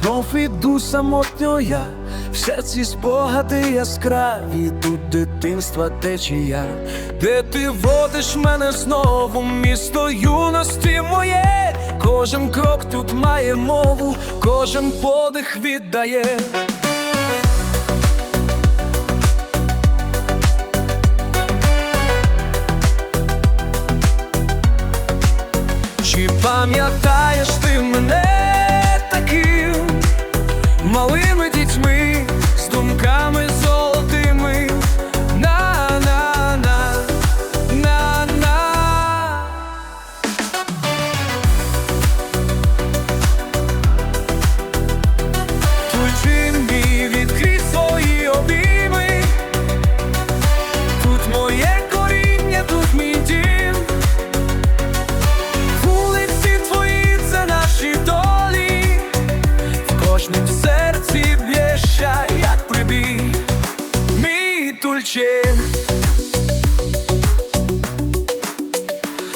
Знов іду самотньо я все ці спогади яскраві, тут дитинства течія, де ти водиш мене знову, місто юності моє, кожен крок тут має мову, кожен подих віддає. Чи пам'ятаєш ти мене таким малими в кожнім серці б'єща, як прибій, мій тульчин.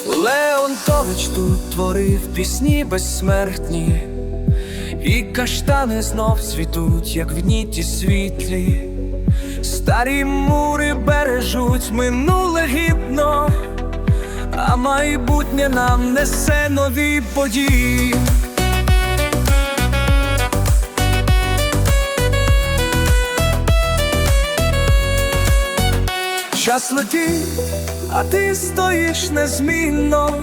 Леонтович тут творив пісні безсмертні, і каштани знов цвітуть, як в ніті світлі. Старі мури бережуть минуле гідно, а майбутнє нам несе нові події. Час летить, а ти стоїш незмінно,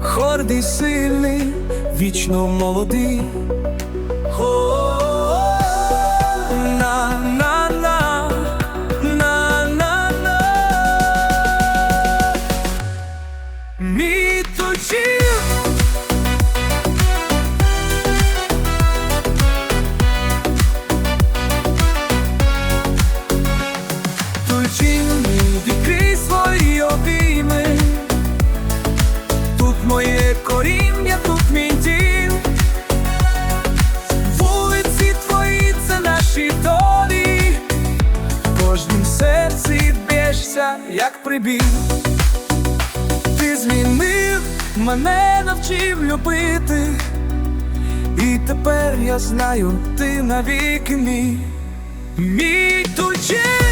гордий, сильний, вічно молодий. Мій тучів Тучів як прибіг, ти змінив, мене навчив любити, і тепер я знаю, ти навіки мій, мій тучі.